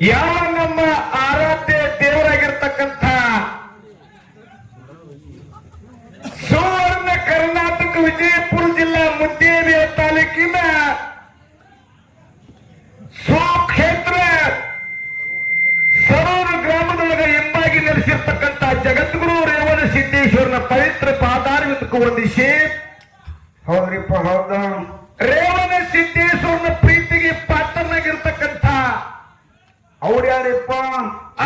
ಯಾವ ನಮ್ಮ ಆರಾಧ್ಯ ದೇವರಾಗಿರ್ತಕ್ಕಂಥ ಸುವರ್ಣ ಕರ್ನಾಟಕ ವಿಜಯಪುರ ಜಿಲ್ಲಾ ಮುದ್ದೇಬಿಯ ತಾಲೂಕಿನ ಸ್ವಕ್ಷೇತ್ರ ಸರೂರು ಗ್ರಾಮದೊಳಗೆ ಎಂಬಾಗಿ ನೆಲೆಸಿರ್ತಕ್ಕಂಥ ಜಗದ್ಗುರು ರೇವಣ ಸಿದ್ದೇಶ್ವರನ ಪವಿತ್ರ ಪಾದಾರವಿಂದಕ್ಕೆ ವಂದಿಸಿ ಹೌದ್ರಿಪ್ಪ, ಹೌದ? ಯಾರಿಪ್ಪ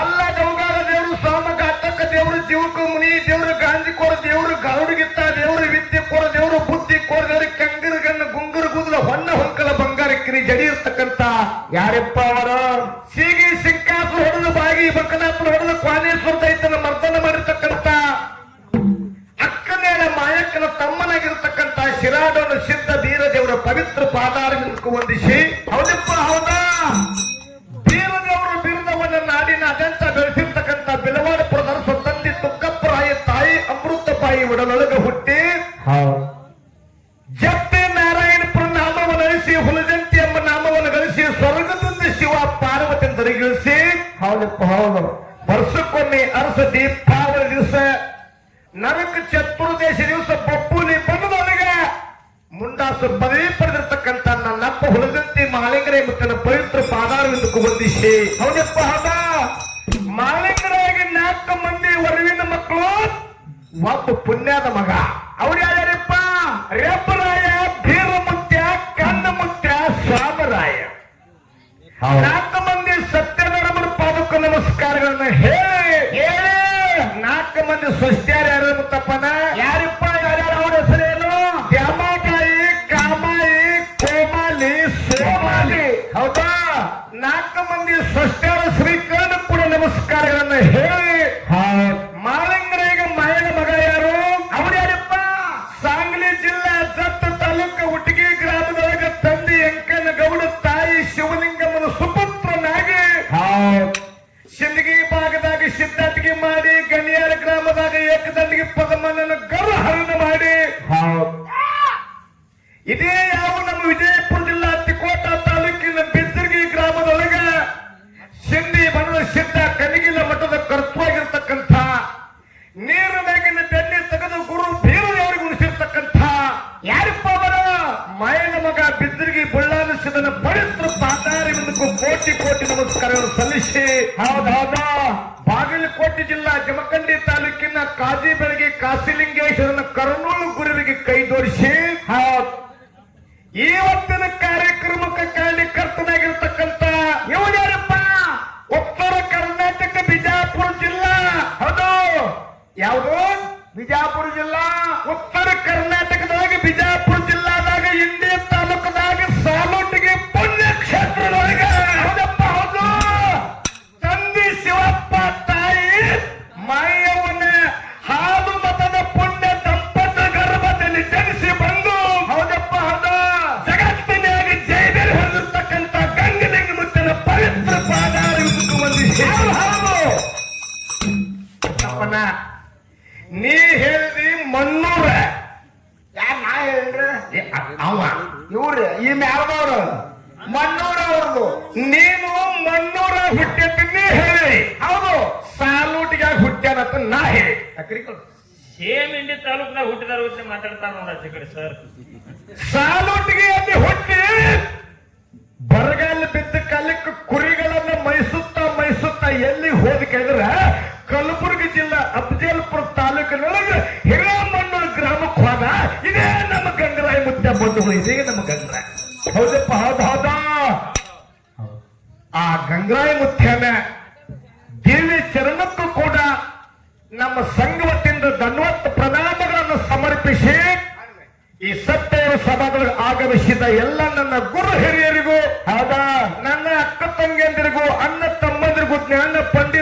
ಅಲ್ಲ ಗೌಗಾರ ದೇವರು ಸಾಮಘಾತಕ ದೇವರು ಜೀವಕ ಮುನಿ, ದೇವರು ಗಾಂಧಿಕೋರ ದೇವರು, ಗರುಡಗಿತ್ತ ದೇವರು, ವಿದ್ಯೆ ಕೋರ ದೇವರು, ಬುದ್ಧಿ ಕೋರ ದೇವರು ಕಂಗರ್ಗನ್ನ ಗುಂಗುರು ಗುದ್ಲ, ಹೊನ್ನ ಹೊಂಕಲ ಬಂಗಾರ ಕಿರಿ ಜಡಿ ಇರ್ತಕ್ಕಂತ ಯಾರಪ್ಪ ಅವರ? ಸೀಗಿ ಸಿಂಕಾಪುರ ಹೊಡೆದು, ಬಾಗಿ ಬಕ್ಕನಾಪುರ ಹೊಡೆದು, ಕ್ವಾನೇಶ್ವರ ದೈತನ ಮರ್ದನ ಮಾಡಿರ್ತಕ್ಕಂತ ಅಕ್ಕನೇಳ ಮಾಯಕ್ಕನ ತಮ್ಮನಾಗಿರ್ತಕ್ಕಂತ ಶಿರಾಡೋನ ಸಿದ್ಧ ವೀರ ದೇವರ ಪವಿತ್ರ ಪಾದಾರವಿಂದಕ್ಕೆ ವಂದಿಸಿ. ಹೌದಪ್ಪ, ಹೌದಾ? ಅಮೃತಪಾಯಿ ಉಡಲೊಳಗ ಹುಟ್ಟಿ ಹೌದ್ ಜಪ್ಪೆ ನಾರಾಯಣಪುರ ನಾಮವನ್ನು ಗಳಿಸಿ ಹುಲಜಂತಿ ಎಂಬ ನಾಮವನ್ನು ಗಳಿಸಿ ಸ್ವರ್ಗದಿಂದ ಶಿವ ಪಾರ್ವತಿ ದರಿಗಿಳಿಸಿ ಹೌದಪ್ಪ ಹೌದು. ವರ್ಷಕ್ಕೊಮ್ಮೆ ಅರಸ ದೀಪಾವಳಿ ದಿವಸ ನರಕ ಚತುರ್ದೇಶ ದಿವಸ ಬಪ್ಪುಲಿ ಬಂದವನಿಗೆ ಮುಂಡಾಸು ಪದವಿ ಪಡೆದಿರ್ತಕ್ಕಂಥ ನನ್ನಪ್ಪ ಹುಲಜಂತಿ ಮಾಳಿಂಗರೇ ಮುತ್ತನ ಪವಿತ್ರ ಪಾದಾರವಿಂದಕ್ಕೂ ವಂದಿಸಿ. ಹೌದಪ್ಪ ನಾಲ್ಕು ಮಂದಿ ಸತ್ಯನಾರಾಯಣ ಪಾದುಕ ನಮಸ್ಕಾರಗಳನ್ನ ಹೇಳಿ. ಹೇಳಿ. ನಾಲ್ಕು ಮಂದಿ ಸ್ವಸ್ತ್ಯಾರ ಯಾರು ಮುತ್ತಪ್ಪನ? ಯಾರಿಪ್ಪ? ಯಾರ್ಯಾರು ಅವ್ರ ಹೆಸರೇನು? ದ್ಯಾಮಾತಾಯಿ ಕಾಮಾಯಿ ಕೋಮಾಲಿ ಸೋಮಾಲಿ ಹೌದಾ? ನಾಲ್ಕು ಮಂದಿ ಸ್ವಸ್ತ್ಯಾರ ಶ್ರೀಕರಣ ಕೂಡ ನಮಸ್ಕಾರಗಳನ್ನ ಹೇಳಿ. ಕರ್ನೂಲು ಗುರುವಿಗೆ ಕೈ ಜೋಡಿಸಿ. ಇವತ್ತಿನ ಕಾರ್ಯಕ್ರಮಕ್ಕೆ ಕಾರ್ಯಕರ್ತನಾಗಿರ್ತಕ್ಕಂಥ ಇವನ್ಯಾರಪ್ಪ ಉತ್ತರ ಕರ್ನಾಟಕ ಬಿಜಾಪುರ ಜಿಲ್ಲಾ. ಹೌದು. ಯಾವುದು? ಬಿಜಾಪುರ ಜಿಲ್ಲಾ. ನೀ ಹೇಳಿದಿ ಮಣ್ಣೂರ ಯಾರು ನಾ ಹೇಳ್ರಿ ಅವ ಇವ್ರಿ ಈ ಮ್ಯಾಲದವ್ರು. ಮಣ್ಣೂರ ಅವ್ರದ್ದು ನೀನು ಮಣ್ಣೂರ ನೀ ಹೇಳಿ ಹೌದು. ಸಾಲೂಟಿಗೆ ಹುಟ್ಟ್ಯಾನಂತ ನಾ ಹೇಳಿ ಸೇಮ್ ಇಂಡಿ ತಾಲೂಕ್ನಾಗ ಹುಟ್ಟಿದಾರ ಹುಟ್ಟಿ ಮಾತಾಡ್ತಾರ ನೋಡ ಕಡೆ ಸರ್ ಸಾಲೂಟಿಗೆ ಅಲ್ಲಿ ಹುಟ್ಟಿ? ಬರಗಾಲ ಬಿದ್ದ ಕಾಲಕ್ಕೆ ಕುರಿಗಳನ್ನ ಮೈಸುತ್ತಾ ಮೈಸುತ್ತಾ ಎಲ್ಲಿ ಹೋದ ಕೇಳಿದ್ರ ಕಲಬುರಗಿ ಜಿಲ್ಲಾ ಅಫಜಲ್ಪುರ ತಾಲೂಕಿನೊಳಗೆ ಹಿರೇಮಣ್ಣೂರು ಗ್ರಾಮಕ್ಕೆ ಹೋದ ಇದೇ ನಮ್ಮ ಗಂಗರಾಯ ಮುದ್ದೆ ಬಂಧುಗಳು ಇದೇ ನಮ್ಮ ಗಂಗರಾಯ. ಹೌದಪ್ಪ, ಹೌದ ಆ ಗಂಗರಾಯ ಮುತ್ಯನ ದೇವಿ ಚರಣಕ್ಕೂ ಕೂಡ ನಮ್ಮ ಸಂಘ ಧನ್ವತ್ ಪ್ರಣಾಮಗಳನ್ನು ಸಮರ್ಪಿಸಿ ಈ ಸತ್ಯವ ಸಭಾದೊಳಗೆ ಆಗಮಿಸಿದ ಎಲ್ಲ ನನ್ನ ಗುರು ಹಿರಿಯರಿಗೂ, ಹೌದಾ? ನನ್ನ ಅಕ್ಕ ತಂಗಿಯಂದಿರಿಗೂ ಅನ್ನ ತಮ್ಮಂದಿರಿಗೂ ಜ್ಞಾನ ಪಂಡಿತರಿಗೂ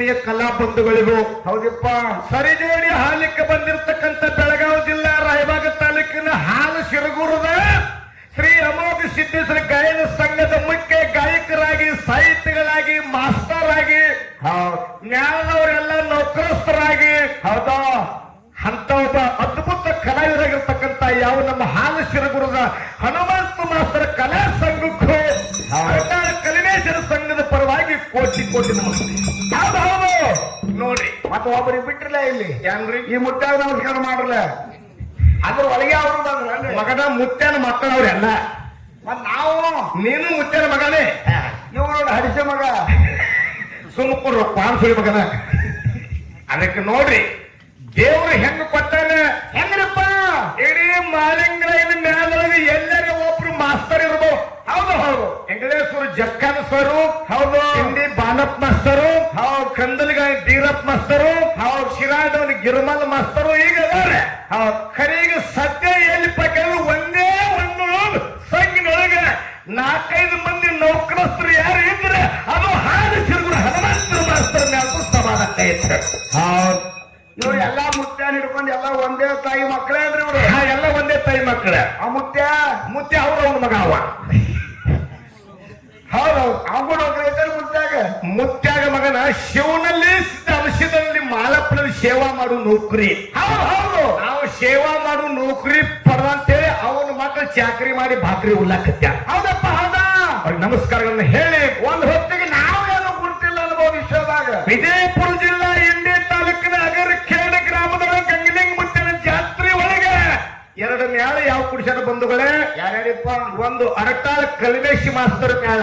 ಸಂಘಟನೆಯ ಕಲಾ ಬಂಧುಗಳಿಗೂ ಹೌದಪ್ಪ ಸರಿಜೋಡಿ ಹಾಲಿಕ್ಕೆ ಬಂದಿರತಕ್ಕಂತ ಬೆಳಗಾವಿ ಜಿಲ್ಲಾ ರಾಯಭಾಗ ತಾಲೂಕಿನ ಹಾಲು ಶಿರಗೂರದ ಶ್ರೀ ಅಮೋಘ ಸಿದ್ದೇಶ್ವರ ಗಾಯನ ಸಂಘದ ಮುಖ್ಯ ಗಾಯಕರಾಗಿ ಸಾಹಿತ್ಯಗಳಾಗಿ ಮಾಸ್ಟರ್ ಆಗಿ ಜ್ಞಾನದವರೆಲ್ಲ ನೌಕರಸ್ಥರಾಗಿ ಹೌದಾ. ಅಂತ ಒಬ್ಬ ಅದ್ಭುತ ಕಲಾವಿದರಾಗಿರ್ತಕ್ಕಂತ ಯಾವ ನಮ್ಮ ಹಾಲು ಶಿರಗುರದ ಹನುಮಂತ ಮಾಸ್ತರ ಕಲಾ ಸಂಘಕ್ಕೂ ಕಲಿನೇಶ್ವರ ಸಂಘದ ಪರವಾಗಿ ಕೋಟಿ ಕೋಟಿ ನಮಸ್ತೆ. ಒಬ್ಬರಿಗೆ ಬಿಟ್ಟಿರ್ಲ ಇಲ್ಲಿ? ಜನ್ರಿ ಈ ಮುಟ್ಟಾಗ ನಮಸ್ಕಾರ ಮಾಡ್ರಲ್ಲ ಅದ್ರ ಒಳಗೆ ಅವರು ಬಂದ್ರ ಮಗನ ಮುತ್ಯನ ಮಕ್ಕಳವ್ರೆಲ್ಲ ಮತ್ ನಾವು? ನೀನು ಮುತ್ಯನ ಮಗನೇ? ಇವರು ಹಡಿಸ ಮಗ. ಸುಮ್ಕುರು ಪಾನ್ ಸುಳಿ ಮಗನ. ಅದಕ್ಕೆ ನೋಡ್ರಿ ದೇವ್ರು ಹೆಂಗ ಕೊಟ್ಟಾನ? ಹೆಂಗ್ರಪ್ಪ? ಇಡೀ ಮಾಲಿಂಗರಾಯನ ಮ್ಯಾಲ ಎಲ್ಲರೂ ಒಬ್ರು ಮಾಸ್ತರ್ ಇರ್ಬೋದು. ಹೌದು. ಹೌದು. ವೆಂಕಟೇಶ್ವರ ಜಕ್ಕನ ಸರು ಹೌದು. ಹಿಂದಿ ಬಾನಪ್ಪ ಮಸ್ತರು. ಹೌದು. ಕಂದಲ್ಗಾಯಿ ಬೀರಪ್ಪ ಮಸ್ತರು. ಹೌದು. ಶಿರಾಡವನ ಗಿರ್ಮಲ್ ಮಸ್ತರು ಈಗ ಅದಾರೆ ಹೌದು. ಖರೀಗ ಸದ್ಯ ಎಲ್ಲಿ ಪ್ರಕಾರ ಒಂದೇ ಒಂದು ಸಂಘಿನೊಳಗೆ ನಾಲ್ಕೈದು ಮಂದಿ ನೌಕರಸ್ಥರು ಯಾರು ಇದ್ರೆ ಅದು ಹಾಡು ಸಿರುಗುರು ಹನುಮಂತರ ಮಾಸ್ತರ ಮ್ಯಾಲ ಸಮಾನ ಹೌದು. ಇವ್ರು ಎಲ್ಲಾ ಮುತ್ಯಾನ ಹಿಡ್ಕೊಂಡು ಎಲ್ಲ ಒಂದೇ ತಾಯಿ ಮಕ್ಕಳೇ ಅಂದ್ರೆ ಇವರು. ಎಲ್ಲ ಒಂದೇ ತಾಯಿ ಮಕ್ಕಳೇ. ಆ ಮುತ್ಯ ಮುತ್ಯ ಅವ್ರ ಅವನ ಮಗ ಅವ. ಅವ್ನು ಮುತ್ಯಾಗ ಮುತ್ಯಾಗ ಮಗನ ಶಿವನಲ್ಲಿ ದರ್ಶನದಲ್ಲಿ ಮಾಲಪ್ಪನಲ್ಲಿ ಸೇವಾ ಮಾಡು ನೌಕರಿ. ಹೌದು ಹೌದು. ನಾವು ಸೇವಾ ಮಾಡು ನೌಕರಿ ಪರವಂತೇಳಿ ಅವನ ಮಾತ್ರ ಚಾಕರಿ ಮಾಡಿ ಭಾಕರಿ ಉಲ್ಲಾಕತ್ಯ ಹೌದಪ್ಪ ಹೌದಾ? ನಮಸ್ಕಾರಗಳನ್ನ ಹೇಳಿ. ಒಂದ್ ಹೊತ್ತಿಗೆ ನಾವು ಏನು ಗುರ್ತಿಲ್ಲ ಅನ್ನೋ ವಿಶ್ವದಾಗ. ವಿಜಯಪುರ ಜಿಲ್ಲಾ ಯಾವ ಪುರುಷರ ಬಂಧುಗಳೇ? ಯಾರ್ಯಾರಿಪ್ಪ? ಒಂದು ಅರಟಾಳ ಕಲಿಮೇಶಿ ಮಾಸ್ತರ್ ಮೇಳ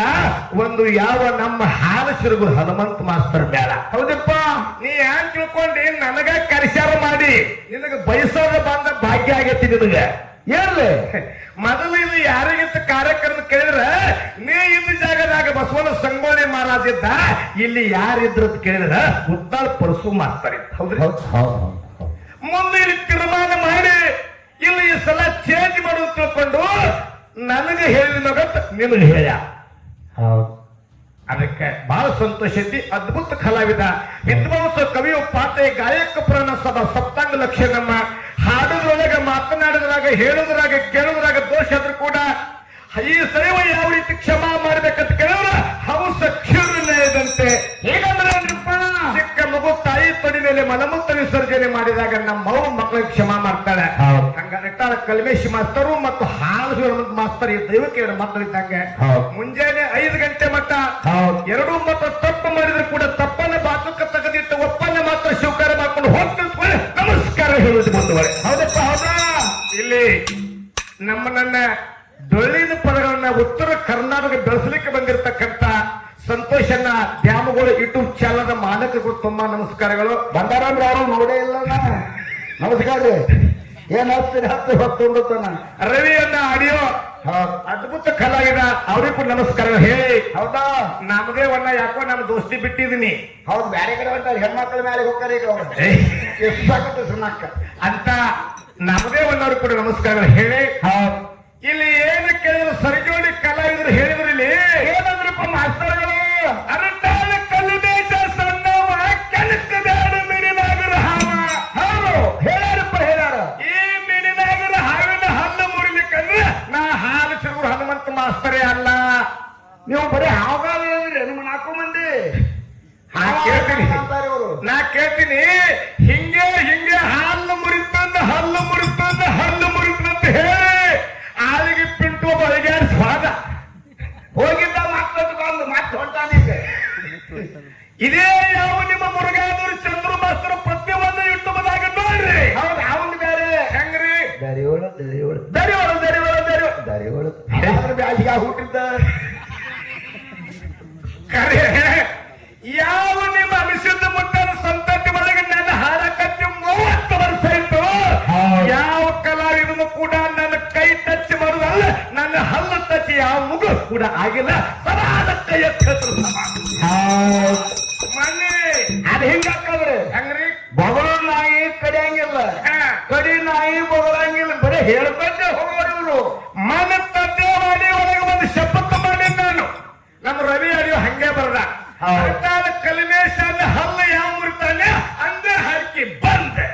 ಒಂದು ಯಾವ ನಮ್ಮ ಹಾಲ ಸಿರುಗು ಹನುಮಂತ ಮಾಸ್ತರ್ ಮೇಳ. ಹೌದಪ್ಪ. ನೀ ಯಾನ್ ತಿಳ್ಕೊಂಡಿ ನನಗ ಕರಿಸ್ಯಾರ ಮಾಡಿ. ನಿನಗ ಬಯಸೋದ ಬಂದ ಭಾಗ್ಯ ಆಗೈತಿ ನಿನಗ. ಏನ್ರಿ ಮೊದಲು ಇದು ಯಾರಿಗಿಂತ ಕಾರ್ಯಕ್ರಮ ಕೇಳಿದ್ರ? ನೀ ಇದ್ದ ಜಾಗದಾಗ ಬಸವನ ಸಂಗೋಳಿ ಮಹಾರಾಜ ಇದ್ದ. ಇಲ್ಲಿ ಯಾರಿದ್ರು ಅಂತ ಕೇಳಿದ್ರ ಉದ್ದಾಳ್ ಪರಸು ಮಾಸ್ತರ್ ಇದ್ದ. ಹೌದ್ರಿ? ಮುಂದೆ ಇಲ್ಲಿ ತೀರ್ಮಾನ ಮಾಡಿ. ಇಲ್ಲಿ ಈ ಸಲ ಚೇಂಜ್ ಮಾಡು ಅಂತ ತಿಳ್ಕೊಂಡು ನನಗೆ ಹೇಳಿದ ಮಗತ್ ಹೇಳ ಹೌದು. ಅದಕ್ಕೆ ಬಹಳ ಸಂತೋಷ ಐತಿ. ಅದ್ಭುತ ಕಲಾವಿದ. ವಿದ್ವಾಂಸ ಕವಿಯು ಪಾತೆ ಗಾಯಕ ಪ್ರಾಣ ಸಭಾ ಸಪ್ತಾಂಗ ಲಕ್ಷ್ಯ ನಮ್ಮ ಹಾಡುದ್ರೊಳಗ ಮಾತನಾಡಿದ್ರಾಗ ಹೇಳುದ್ರಾಗ ಕೇಳುದ್ರಾಗ ದೋಷ ಆದ್ರೂ ಕೂಡ ಈ ಸರಿವ ಯಾವ ರೀತಿ ಕ್ಷಮಾ ಮಾಡ್ಬೇಕಂತ ಕೇಳಿದ್ರ ಹೌಸ ಕ್ಷೀರ್ಣಯದಂತೆ. ಹೇಗಂದ್ರೆ ಮಗು ತಾಯಿ ತಡಿ ಮೇಲೆ ಮಲಮೂತ್ರ ವಿಸರ್ಜನೆ ಮಾಡಿದಾಗ ನಮ್ಮ ಮಗು ಮಕ್ಕಳಿಗೆ ಕ್ಷಮಾ ಮಾಡ್ತಾಳೆ. ಹಂಗಾರೆ ಕಲ್ಮೇಶ್ ಮಾಸ್ತರು ಮತ್ತು ಹಾಲು ಮಾಸ್ತರ್ ಈ ದೈವಕ್ಕೆ ಎರಡು ಮಕ್ಕಳಿದ್ದಂಗೆ. ಮುಂಜಾನೆ ಐದು ಗಂಟೆ ಮಟ್ಟ. ಎರಡು ಮತ್ತು ತಪ್ಪು ಮಾಡಿದ್ರು ಕೂಡ ತಪ್ಪನ್ನ ಬಾತುಕ ತೆಗೆದಿಟ್ಟು ಒಪ್ಪನ್ನ ಮಾತ್ರ ಸ್ವೀಕಾರ ಮಾಡ್ಕೊಂಡು ಹೋಗ್ತಿರ್ತಾರೆ ನಮಸ್ಕಾರ ಹೇಳುದು ಮುಂದುವರೆ ಹೌದಪ್ಪ ಹೌದಾ? ಇಲ್ಲಿ ನಮ್ಮ ನನ್ನ ಡೊಳ್ಳಿನ ಪದಗಳನ್ನ ಉತ್ತರ ಕರ್ನಾಟಕ ಬೆಳೆಸಲಿಕ್ಕೆ ಬಂದಿರತಕ್ಕಂತ ಸಂತೋಷನ್ನ ಡ್ಯಾಮ್ಗಳು ಯೂಟ್ಯೂಬ್ ಚಾನಲ್ ಮಾಲಕರು ತುಂಬಾ ನಮಸ್ಕಾರಗಳು. ಬಂದಾರಂದ್ರೆ ಯಾರು ನೋಡೇ ಇಲ್ಲ. ನಮಸ್ಕಾರ ರೀ. ಏನ್ ಹತ್ತಿರ ಹತ್ತಿ ಹೊತ್ತೊಂಡತನ ರವಿಯನ್ನ ಆಡಿಯೋ ಅದ್ಭುತ ಕಲಾವಿದ ಅವ್ರಿಗೂ ನಮಸ್ಕಾರ. ಹೇಳಿ ಹೌದಾ? ನಮ್ದೇ ಒಣ್ಣ ಯಾಕೋ ನಮ್ಮ ದೋಸ್ತಿ ಬಿಟ್ಟಿದೀನಿ ಹೌದು ಬ್ಯಾರೆ ಕಡೆ ಹೊಂಟಾರ ಹೆಣ್ಮಕ್ಳ ಮೇಲೆ ಹೋಗ್ತಾರೆ ಈಗ ಅವ್ರು. ಏಯ್. ಎಷ್ಟು ಸಾಕತ್ತೆ ಸುಣ್ಣಕ್ಕ ಅಂತ ನಮ್ದೇ ಒಣ್ಣವ್ರು ಕೂಡ ನಮಸ್ಕಾರಗಳು ಹೇಳಿ. ಇಲ್ಲಿ ಏನು ಕೇಳಿದ್ರು ಸರಿಜೋಡಿ ಕಲಾವಿದರು ಹೇಳಿದ್ರು ಇಲ್ಲಿ. ಏನಂದ್ರಪ್ಪ ಮಾಸ್ತರ್ಗಳು ಅರಟಾಳ ನೀವು ಬರೀ ಹಾವಗಾಲ ಹೇಳಿದ್ರಿ ನಿಮ್ಮ ನಾಲ್ಕು ಮಂದಿ ನಾ ಕೇಳ್ತೀನಿ. ನಾ ಕೇಳ್ತೀನಿ ಹಿಂಗೆ ಹಿಂಗೆ ಹಲ್ಲು ಮುರಿತಂದ ಹಲ್ಲು ಮುರಿತಂದ ಹಲ್ಲು ಮುರಿತಂತ ಹೇಳಿ. ಅದ್ ಹೆಂಗ ಹಾಕದ್ರಿ ಹೆಂಗ್ರಿ? ಬಗಳ ನಾಯಿ ಕಡಿಯಂಗಿಲ್ಲ. ಕಡಿ ನಾಯಿ ಬಗಳಂಗಿಲ್ಲ. ಬರೀ ಹೇಳ್ಕೊಂಡೆ ಹೋಗೋರು ಇವ್ರು ಮನ ತದ್ದೆ ಮಾಡಿ ಒಳಗೆ ಒಂದು ಶಪಥ ಮಾಡಿ ನಾನು. ನಮ್ಮ ರವಿ ಅಡಿಯೋ ಹಂಗೆ ಬರ್ದ. ಅರ್ಧಾದ ಕಲಿಮೇಶ ಅಂದ್ರೆ ಹಲ್ಲ ಯಾವ ಮುರಿತಾನೆ ಅಂದೆ ಹಾಕಿ ಬಂದೆ.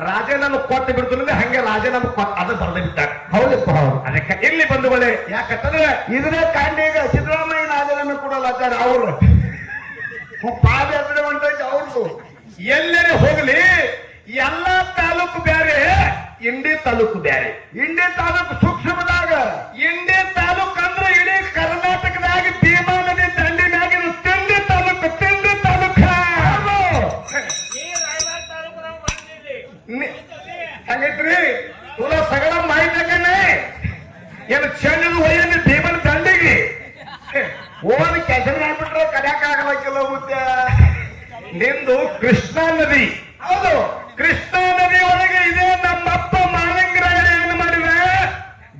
ರಾಜ ನಮಗೆ ಕೊಟ್ಟು ಬಿಡ್ತಾನೆ ಹಂಗೆ ರಾಜ ನಮಗೆ ಕೊಟ್ಟ ಅದು ಬರ್ದು ಬಿಟ್ಟ ಹೌದಪ್ಪ ಹೌದು. ಅದಕ್ಕೆ ಇಲ್ಲಿ ಒಳ್ಳೆ ಯಾಕಂತಂದ್ರೆ ಇದನ್ನೇ ಕಾಂಡೀಗ ಸಿದ್ದರಾಮಯ್ಯ ರಾಜೀನಾಮೆ ಕೊಡಲ್ಲ ಅವ್ರು. ಬಾವಿ ಅಂದ್ರೆ ಒಂದೈತೆ ಅವ್ರದ್ದು ಹೋಗ್ಲಿ ಎಲ್ಲಾ ತಾಲೂಕು ಬ್ಯಾರೆ ಇಂಡಿ ತಾಲೂಕು ಬ್ಯಾರೆ. ಇಂಡಿ ತಾಲೂಕು ಸೂಕ್ಷ್ಮದಾಗ. ಇಂಡಿ ತಾಲೂಕು ಅಂದ್ರೆ ಇಡೀ ಕರ್ನಾಟಕದಾಗ ಭೀಮಾ ನದಿ ದಂಡಿ ಮ್ಯಾಗಿನ ತಿಂಡಿ ತಾಲೂಕು ತಿಂಡಿ ತಾಲೂಕು. ಹಂಗೈತ್ರಿ? ತುಲ ಸಗಳ ಮಾಹಿತಿ ಏನು ಚೆನ್ನ ಹೊಯ್ಯ ಓದಿ ಕೆಸರು ಮಾಡ್ಬಿಟ್ರೆ ಕಡ್ಯಾಕ ಆಗಲಕ್ಕಿಲ್ಲ ಮುತ್ತೆ. ನಿಂದು ಕೃಷ್ಣಾ ನದಿ. ಹೌದು. ಕೃಷ್ಣಾ ನದಿ ಒಳಗೆ ಇದೆ ನಮ್ಮಪ್ಪ ಮಾಲಿಂಗರಾಯ ಏನು ಮಾಡಿದೆ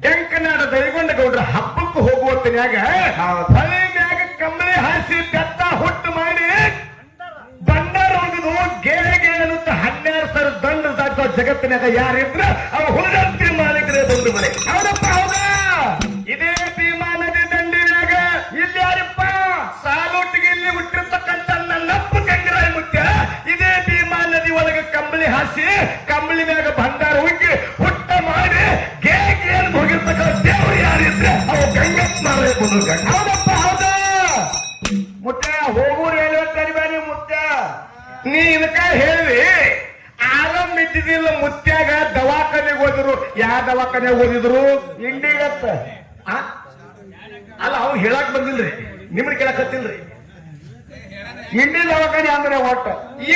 ಡೆಂಕನಾಡ ದೈಗೊಂಡ ಗೌಡ್ರ ಹಬ್ಬಕ್ಕೆ ಹೋಗುವತ್ತಿನಾಗ. ಹೊಳೆ ಮ್ಯಾಗ ಕಂಬಳಿ ಹಾಸಿ ಬೆತ್ತ ಹುಟ್ಟು ಮಾಡಿ ಬಂಡಾರ ಹೋಗುದು ಗೇಳೆ ಗೇಳೆ ಅಂತ ಹನ್ನೆರಡು ಸಾವಿರ ದಂಡ ದಾಟುವ ಜಗತ್ತಿನಾಗ ಯಾರಿದ್ರ ಅವ ನೀ ಇದಕ್ಕ ಹೇಳಿ ಆರಾಮ್ ಇದ್ದಿದ್ದಿಲ್ಲ ಮುತ್ಯಾಗ ದವಾಖಾನೆಗೆ ಓದಿದ್ರು ಯಾವ ದವಾಖಾನೆಗೆ ಓದಿದ್ರು ಇಂಡಿಗತ್ತ? ಅಲ್ಲ, ಅವ್ ಹೇಳಕ್ ಬಂದಿಲ್ರಿ. ನಿಮ್ಗೆ ಕೇಳಕತ್ತಿಲ್ರಿ ಇಂಡಿ ದವಾಖಾನೆ ಅಂದ್ರೆ ಒಟ್ಟ.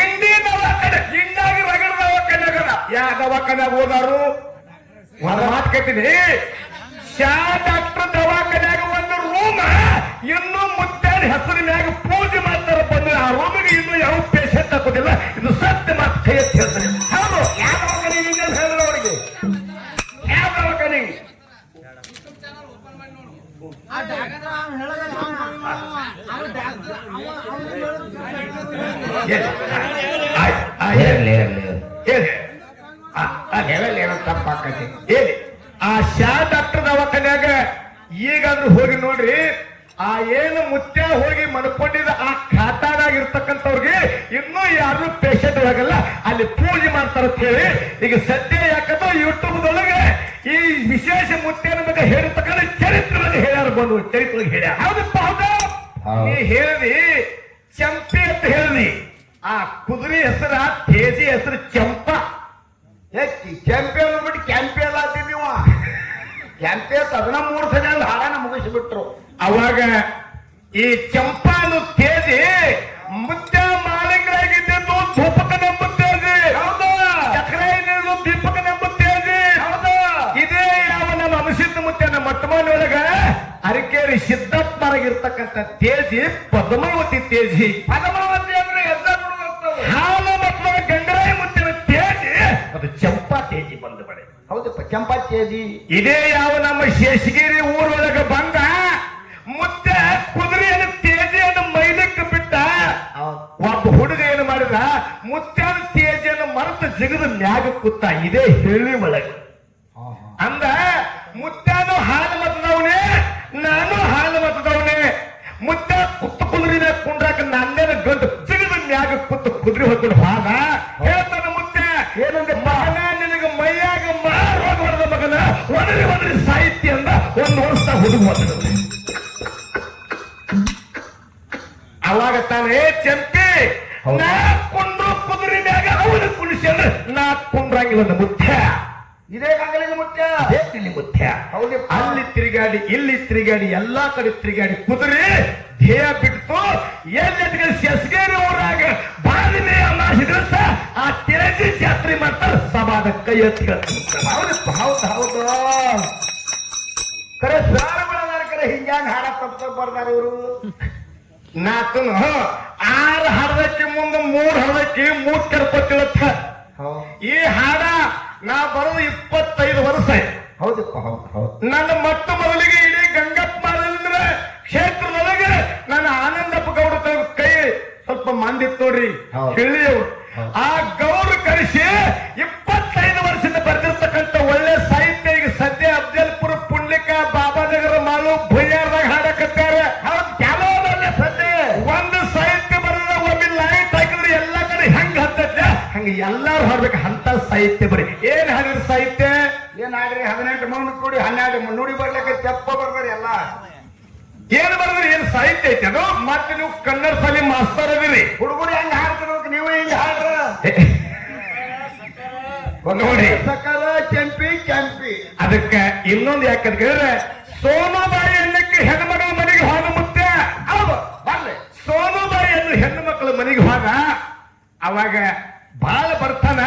ಇಂಡಿ ದವಾಖಾನೆ ಇಂಡಾಗಿ ರಗಡ ದವಾಖಾನೆಗದ ಯಾವ ದವಾಖಾನೆ ಓದಾರು ಒಂದ್ ಮಾತು ಕೇಳ್ತೀನಿ. ಶಾ ಡಾಕ್ಟರ್ ದವಾಖಾನ್ಯಾಗ ಒಂದು ರೂಮ್, ಇನ್ನೂ ಮುತ್ತಾದ ಹೆಸರಿನ ಪೂಜೆ ಮಾಡ್ತಾರ ಬಂದ್ರೆ ಆ ರೂಮಿಗೆ ಇನ್ನು ಯಾವ ಪೇಷಂಟ್ ಹಾಕೋದಿಲ್ಲ ಇನ್ನು ಸತ್ಯ ಮಾತು ಹೇಳ್ತಾರೆ ವಿಶೇಷ ಮುಟ್ಟೆ ಬಗ್ಗೆ ಹೇಳಿರ್ತಕ್ಕಂಥ ಚರಿತ್ರೆ ಹೇಳ್ಯಾರ ಬಂದು ಚರಿತ್ರೆ ಹೇಳ್ಯಾರ. ಹೌದಪ್ಪ ಹೌದಾ. ನೀ ಹೇಳಿ ಚಂಪೆ ಅಂತ ಹೇಳಿದಿ. ಆ ಕುದುರೆ ಹೆಸರ ತೇಜಿ ಹೆಸರು ಚಂಪ. ಕೆಂಪೆ ಅಂದ್ಬಿಟ್ಟು ಕೆಂಪೆ ಎಲ್ಲ ನೀವು. ಕೆಂಪೆ ಸದನ ಮೂರು ಸಲ ಹಾಡನ ಮುಗಿಸಿಬಿಟ್ರು. ಅವಾಗ ಈ ಚಂಪಾನು ತೇಜಿ ಮುದ್ದ ಅರಕೇರಿ ಸಿದ್ಧಾತ್ಮರಾಗಿರ್ತಕ್ಕಂಥ ತೇಜಿ ಪದ್ಮಾವತಿ ತೇಜಿ. ಪದ್ಮಾವತಿ ಅಂದ್ರೆ ಹಾಲು ಮತ್ತು ಗಂಗರಾಯ ಮುತ್ತಿನ ತೇಜಿ ಅದು ಚಂಪಾ ತೇಜಿ ಬಂದು ಬಡೆ. ಹೌದಪ್ಪ ತೇಜಿ. ಇದೇ ಯಾವ ನಮ್ಮ ಶೇಷಗಿರಿ ಊರೊಳಗೆ ಬಂದ ಮುತ್ತೆ ಕುದುರೆಯನ್ನು ತೇಜಿಯನ್ನು ಮೈಲಕ್ಕೆ ಬಿಟ್ಟ ಒಬ್ಬ ಹುಡುಗ ಏನು ಮಾಡಿದ ಮುತ್ಯಾನ ತೇಜಿಯನ್ನು ಮರೆತು ಜಿಗಿದು ಮ್ಯಾಗ ಕುತ್ತ ಇದೇ ಹೇಳಿ ಒಳಗೆ. ಅಂದ ಮುತ್ತಾನು ಹಾಲು ಮತದವನೇ ನಾನು ಮುತ್ತ ಕುತ್ತು ಕುದುರೆ ಮ್ಯಾಗ ಕುಂಡ್ರಾಕ ನನ್ನೇನ ಗಂಟು ಜಿಗಿದ ಮ್ಯಾಗ ಕುತ್ತು ಕುದುರಿ ಹೊತ್ತು ಹಾದ ಹೇಳ್ತಾನ ಮುತ್ತ ಏನಂದ್ರೆ ಮಗನ ನಿನಗೆ ಮೈಯಾಗ ಮಾರೋಗ ಹೊಡೆದ ಮಗನ. ಒದರಿ ಒದರಿ ಸಾಹಿತ್ಯ ಅಂದ ಒಂದು ವರ್ಷ ಹುಡುಗ ಹೋದ್ರೆ ಅವಾಗ ತಾನೇ ಚಂಪಿ ನಾ ಕುಂಡ್ರು ಕುದುರಿ ಮ್ಯಾಗ ಅವನು ಕುಣಿಸಿ ಅಂದ್ರೆ ನಾ ಕುಂಡ್ರಂಗಿಲ್ಲ ಮುದ್ದೆ. ಇದೇ ಕಾಗಲಿಗೆ ಮುತ್ಯ ಹೌದಪ್ಪ. ಅಲ್ಲಿ ತಿರುಗಾಡಿ ಇಲ್ಲಿ ತಿರುಗಾಡಿ ಎಲ್ಲಾ ಕಡೆ ತಿರುಗಾಡಿ ಕುದುರೆ ಧ್ಯೇಯ ಬಿಟ್ಟು ಎಲ್ಲಿ ಸೆಸ್ಗೇರಿ ಬಾಲಿಮೆ ಅಮಾಸಿ ದಿವಸ ಆ ತಿರಗಿ ಜಾತ್ರೆ ಮಾಡ್ತಾರೆ ಸಮಾದ ಕೈ ಎತ್ತಿ ಹೌದು ಹೌದು ಕರೆ ಸಾರಗಳದಾರ ಕರೆ ಹಿಂಗ್ಯಾಂಗ ಹಾಡ ತಪ್ಪ ಬರ್ದಾರ ಇವರು. ನಾಲ್ಕು ಆರು ಹಡದಕ್ಕೆ ಮುಂದೆ ಮೂರ್ ಹಡದಕ್ಕೆ ಮೂರ್ ಕರ್ಕೊತಿಳತ್ತ ಈ ಹಾಡ ನಾ ಬರೋದು ಇಪ್ಪತ್ತೈದು ವರ್ಷ ಆಯ್ತು. ಹೌದಪ್ಪ ಹೌದು ಹೌದು. ನನ್ನ ಮೊಟ್ಟ ಮೊದಲಿಗೆ ಇಡೀ ಗಂಗಪ್ಪ ಕ್ಷೇತ್ರದೊಳಗೆ ನನ್ನ ಆನಂದಪ್ಪ ಗೌಡ ಕೈ ಸ್ವಲ್ಪ ಮಂದಿತ್ತು ನೋಡ್ರಿ ಹೇಳಿ ಆ ಗೌಡ ಕರೆಸಿ ಇಪ್ಪತ್ತೈದು ವರ್ಷದಿಂದ ಬರ್ತಿರ್ತಕ್ಕಂಥ ಒಳ್ಳೆ ಸಾಹಿತ್ಯ ಈಗ ಸದ್ಯ ಅಫ್ಜಲ್ಪುರ ಪುಂಡ್ಲಿಕ ಬಾಬಾನಗರ ಮಾಲು ಭುಯ್ಯಾರದಾಗ ಹಾಡಕತ್ತಾರೆ. ಸದ್ಯ. ಒಂದು ಸಾಹಿತ್ಯ ಬರೋದ ಒಮ್ಮೆ ಲೈಟ್ ಹಾಕಿದ್ರೆ ಎಲ್ಲಾ ಕಡೆ ಹೆಂಗ್ ಹತ್ತತ್ತೆ? ಹಂಗ ಎಲ್ಲಾರು ಹಾಡ್ಬೇಕು ಅಂತ ಸಾಹಿತ್ಯ ಬರೀ ಏನ್ ಹಾಡಿದ್ರ ಸಾಹಿತ್ಯ ಏನಾಗ್ರಿ ಹದಿನೆಂಟು ಮಂದಿ ಕೂಡಿ ಹನ್ನೆರಡು ನುಡಿ ಬರ್ಲಿಕ್ಕೆ ತೆಪ್ಪ ಬರ್ತಾರೆ ಎಲ್ಲ. ಏನ್ ಬರೆದ್ರಿ? ಏನ್ ಸಾಹಿತ್ಯ ಐತಿ ಅದು? ಮತ್ತೆ ನೀವು ಕನ್ನಡ ಶಾಲೆ ಮಾಸ್ತರ್ ಅದಿರಿ. ಹುಡುಗರು ಹೆಂಗ್ ಹಾಡ್ತಿರೋದಕ್ಕೆ ನೀವು ಹೆಂಗ್ ಹಾಡ್ರ? ನೋಡಿ. ಸಕಲ ಕೆಂಪಿ ಕೆಂಪಿ. ಅದಕ್ಕೆ ಇನ್ನೊಂದು ಯಾಕಂತ ಕೇಳಿದ್ರೆ ಸೋನುಬಾಯಿ ಅನ್ನಕ್ಕೆ ಹೆಣ್ಮಗಳ ಮನೆಗೆ ಹೋದ ಮುತ್ತೆ ಹೌದು ಬರ್ಲಿ. ಸೋನುಬಾಯಿ ಅನ್ನು ಹೆಣ್ಣು ಮಕ್ಕಳ ಮನೆಗೆ ಹೋದ ಅವಾಗ ಬಾಳ ಬರ್ತಾನ.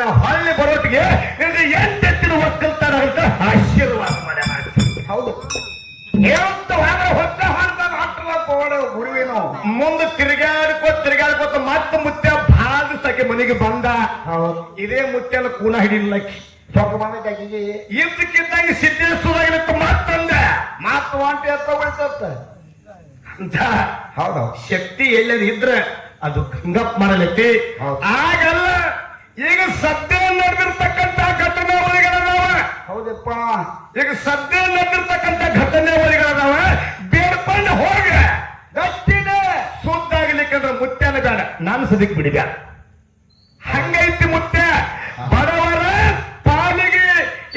ನಾವು ಹಳ್ಳಿ ಬರೋಟಿಗೆ ನಿಮ್ಗೆ ಎಂಟೆತ್ತಿನ ಒಕ್ಕಲ್ತಾರ ಅಂತ ಆಶೀರ್ವಾದ ಮಾಡ್ಯಾರ ಹೌದು. ಏವಂತ ಹೋದ್ರ ಹೊತ್ತ ಹಾಡ್ದಾಗ ಹಾಕ್ತಲ್ಲ ಪವಾಡ ಗುರುವಿನ ಮುಂದೆ ತಿರುಗಾಡ್ಕೋ ತಿರುಗಾಡ್ಕೋತ ಮತ್ತೆ ಮುತ್ಯ ಬಾಧಿಸಕ್ಕೆ ಮನೆಗೆ ಬಂದ. ಇದೇ ಮುತ್ಯನ ಕೂನ ಹಿಡಿಲಿಲ್ಲಕ್ಕೆ ಇದ್ದಕ್ಕಿದ್ದಾಗ ಸಿದ್ದೇಶ್ವರಾಗಿರುತ್ತೆ ಮಾತಂದೆ ಮಾತು ವಾಂಟಿ ಅಂತ ಉಳಿಸತ್ತ ಅಂತ ಹೌದೌದು ಶಕ್ತಿ ಎಲ್ಲದ ಇದ್ರೆ ಅದು ಗಂಗಪ್ ಮಾಡಲೈತಿ ಆಗಲ್ಲ ಈಗ ಸದ್ಯ ನಡೆದಿರ್ತಕ್ಕಂತ ಘಟನಾವಳಿಗಳದಾವ ಹೌದಪ್ಪ. ಈಗ ಸದ್ಯ ನಡೆದಿರ್ತಕ್ಕಂತ ಘಟನಾವಳಿಗಳದಾವ ಬೇಡ್ಕೊಂಡು ಹೋಗ. ಗಟ್ಟಿದೆ. ಸುದ್ದಾಗ್ಲಿಕ್ಕಂದ್ರ ಮುತ್ಯಾನ ಬೇಡ. ನಾನು ಸದಿಕ್ ಬಿಡಿದ ಹಂಗೈತಿ ಮುತ್ಯ ಬಡವರ ಪಾಲಿಗೆ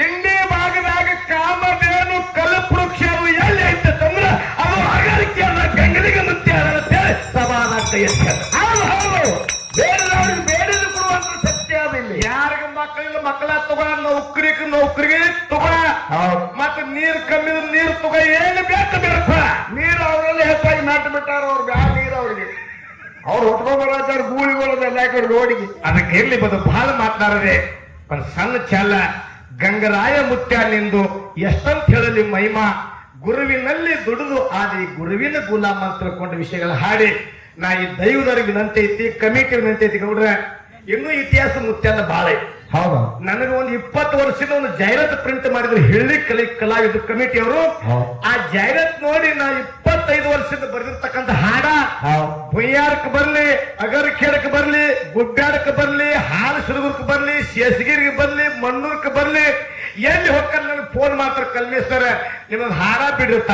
ಇಂಡಿ ಭಾಗದಾಗ ಕಾಮದೇನು ಕಲಪೃಕ್ಷ ಎಲ್ಲಿ ಐತೆ ಐತಂದ್ರ ಅದು ಅಗಲಿಕೆ ಗಂಗಲಿಗೆ ಮುತ್ಯ ಅಂತ ಅಂತೇಳಿ ಸಮಾನಾಂತ ಎತ್ತ ಮಕ್ಕಳಿಗೆ ಮಕ್ಕಳ ತಗೋ ನೌಕರಿಗೆ ನೌಕರಿಗೆ ತಗೋ ಹೌದು. ಮತ್ತ ನೀರ್ ಕಮ್ಮಿ ನೀರ್ ತಗೋ ಏನು ಬೇಕು ಬೇಕ ನೀರು ಅವರಲ್ಲಿ ಹೆಚ್ಚಾಗಿ ನಾಟ ಬಿಟ್ಟಾರ ಅವ್ರು ಬ್ಯಾ ನೀರು ಅವ್ರಿಗೆ. ಅವ್ರು ಹೊಟ್ಕೊಂಡ್ಬರಾಚಾರ ಗೂಳಿಗಳದೆಲ್ಲ ಕಡೆ ರೋಡಿಗೆ ಅದಕ್ಕೆ ಎಲ್ಲಿ ಬಂದು ಬಹಳ ಮಾತನಾಡದೆ ಒಂದು ಸಣ್ಣ ಚಲ್ಲ ಗಂಗರಾಯ ಮುತ್ಯ ನಿಂದು ಎಷ್ಟಂತ ಹೇಳಲಿ ಮಹಿಮಾ. ಗುರುವಿನಲ್ಲಿ ದುಡಿದು ಆದಿ ಗುರುವಿನ ಗುಲಾಮ ಅಂತ ತಿಳ್ಕೊಂಡ ವಿಷಯಗಳ ಹಾಡಿ. ನಾ ಈ ದೈವದವ್ರಿಗೆ ವಿನಂತಿ ಐತಿ ಕಮಿಟಿ ವಿನಂತಿ ಐತಿ ಗೌಡ್ರ. ಇನ್ನೂ ಇತಿಹಾಸ ಮುತ್ಯಾದ ಬಾಳ ಐತಿ. ಹೌದು? ನನಗೆ ಒಂದು ಇಪ್ಪತ್ತು ವರ್ಷದ ಒಂದು ಜಾಹೀರಾತು ಪ್ರಿಂಟ್ ಮಾಡಿದ್ರು ಹಿಳ್ಳಿ ಕಲಿ ಕಲಾವಿದ ಕಮಿಟಿ ಅವರು. ಆ ಜಾಹೀರಾತ್ ನೋಡಿ ನಾ ಇಪ್ಪತ್ತೈದು ವರ್ಷದ ಬರೆದಿರ್ತಕ್ಕಂಥ ಹಾಡ. ಭುಯ್ಯಾರ್ಕ್ ಬೊಯ್ಯಾರಕ್ಕೆ ಬರ್ಲಿ ಅಗರ್ ಖೇಡಕ್ ಬರ್ಲಿ ಗುಡ್ಡಾಡಕ್ ಬರ್ಲಿ ಹಾಲು ಸುರಗುರ್ಕ್ ಬರ್ಲಿ ಶೇಷಗಿರಿಗೆ ಬರ್ಲಿ ಮಣ್ಣೂರ್ಕ್ ಬರ್ಲಿ. ಎಲ್ಲಿ ಹೋಗ್ತಾರೆ ನನಗೆ ಫೋನ್ ಮಾಡ್ತಾರೆ ಕಲ್ಮಿಸ್ತಾರೆ ನಿಮ್ಮೊಂದು ಹಾಡ ಬಿಡಿರುತ್ತ.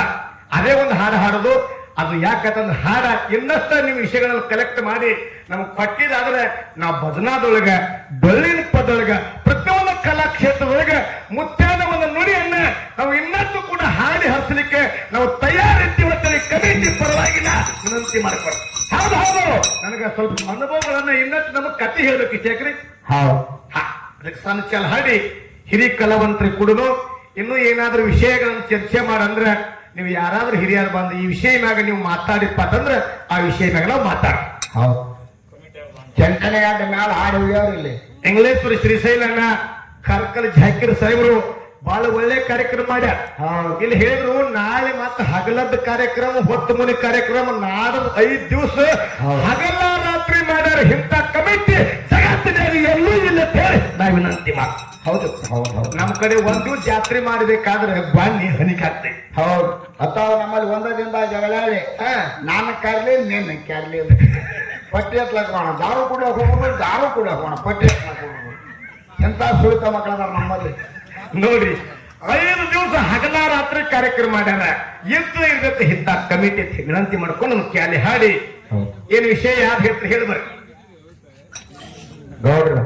ಅದೇ ಒಂದು ಹಾಡು ಹಾಡೋದು. ಅದು ಯಾಕಂತಂದ್ರೆ ಹಾಡ ಇನ್ನಷ್ಟು ನಿಮ್ಮ ವಿಷಯಗಳನ್ನ ಕಲೆಕ್ಟ್ ಮಾಡಿ ನಮ್ಗೆ ಕೊಟ್ಟಿದಾದ್ರೆ ನಾವು ಭಜನಾದೊಳಗೆ ಬೆಳ್ಳಿನ ಪದೊಳಗೆ ಪ್ರತಿಯೊಂದು ಕಲಾಕ್ಷೇತ್ರದೊಳಗೆ ಮುತ್ತಾದ ಒಂದು ನುಡಿಯನ್ನ ನಾವು ಇನ್ನಷ್ಟು ಕೂಡ ಹಾಡಿ ಹಸಲಿಕ್ಕೆ ನಾವು ತಯಾರಿರ್ತೀವಿ ಅಂತೇಳಿ ಕಮಿಟಿ ಪರವಾಗಿ ನಾ ವಿನಂತಿ ಮಾಡ್ಕೊಂಡು ಹೌದು ಹೌದು. ನನಗೆ ಸ್ವಲ್ಪ ಅನುಭವಗಳನ್ನ ಇನ್ನಷ್ಟು ನಮಗೆ ಕತೆ ಹೇಳ್ಬೇಕು ಚೇಕ್ರಿ ಹೌದು. ಅದಕ್ಕೆ ಚಾಲ ಹಾಡಿ ಹಿರಿ ಕಲಾವಂತರಿ ಕುಡಿದು ಇನ್ನೂ ಏನಾದ್ರೂ ವಿಷಯಗಳನ್ನು ಚರ್ಚೆ ಮಾಡಂದ್ರೆ ನೀವು ಯಾರಾದ್ರೂ ಹಿರಿಯರು ಬಂದು ಈ ವಿಷಯ ಮ್ಯಾಗ ನೀವು ಮಾತಾಡಿಪ್ಪ ಅಂತಂದ್ರೆ ಆ ವಿಷಯ ಮ್ಯಾಗ ನಾವು ಮಾತಾಡ ಹೌದು. ಚೆಂಟನೆ ಗಂಟೆ ಮ್ಯಾಲ ಹಾಡು ಇಲ್ಲಿ. ಇಂಗ್ಲೇಶ್ವರಿ ಶ್ರೀಶೈಲಣ್ಣ ಕರ್ಕಲ್ ಜಾಕಿರ್ ಸಾಹೇಬರು ಬಹಳ ಒಳ್ಳೆ ಕಾರ್ಯಕ್ರಮ ಮಾಡ್ಯಾರ. ಹೌದು. ಇಲ್ಲಿ ಹೇಳಿದ್ರು ನಾಳೆ ಮತ್ತೆ ಹಗಲದ ಕಾರ್ಯಕ್ರಮ ಹೊತ್ತು ಮುನಿ ಕಾರ್ಯಕ್ರಮ ನಾಡ ಐದ್ ದಿವಸ ಹೌದು. ಹಗಲ ರಾತ್ರಿ ಮಾಡ್ಯಾರ. ಇಂಥ ಹೌದು ಹೌದು ಹೌದು. ನಮ್ ಕಡೆ ಒಂದು ಜಾತ್ರೆ ಮಾಡಬೇಕಾದ್ರೆ ಬಾಣಿ ಹನಿಕಾಗ್ತೈತಿ ಹೌದು. ಅಥವಾ ನಮ್ಮಲ್ಲಿ ಒಂದದಿಂದ ಜಗಳಾಡಿ ಹಾ. ನಾನು ಕರ್ಲಿ ನಿನ್ನ ಕರ್ಲಿ. ಪಟ್ಟಿ ಹತ್ಲಕ್ ಹೋಗೋಣ ದಾರು ಕೂಡ ಹೋಗೋಣ ದಾರು ಕೂಡ ಹೋಗೋಣ ಪಟ್ಟಿ ಹೋಗೋಣ ಎಂತ ಸುಳಿತ ಮಕ್ಕಳದಾರ ನಮ್ಮಲ್ಲಿ. ನೋಡ್ರಿ ಐದು ದಿವಸ ಹಗಲ ರಾತ್ರಿ ಕಾರ್ಯಕ್ರಮ ಮಾಡ್ಯಾರ. ಎದ್ದು ಇರ್ಬೇಕು ಇಂತ ಕಮಿಟಿ ಅಂತ ವಿನಂತಿ ಮಾಡ್ಕೊಂಡು ನಮ್ ಕ್ಯಾಲಿ ಹಾಡಿ. ಏನ್ ವಿಷಯ ಯಾರು ಹೇಳ್ತಾರೆ ಹೇಳ್ಬೇಕು ಗೌಡ್ರು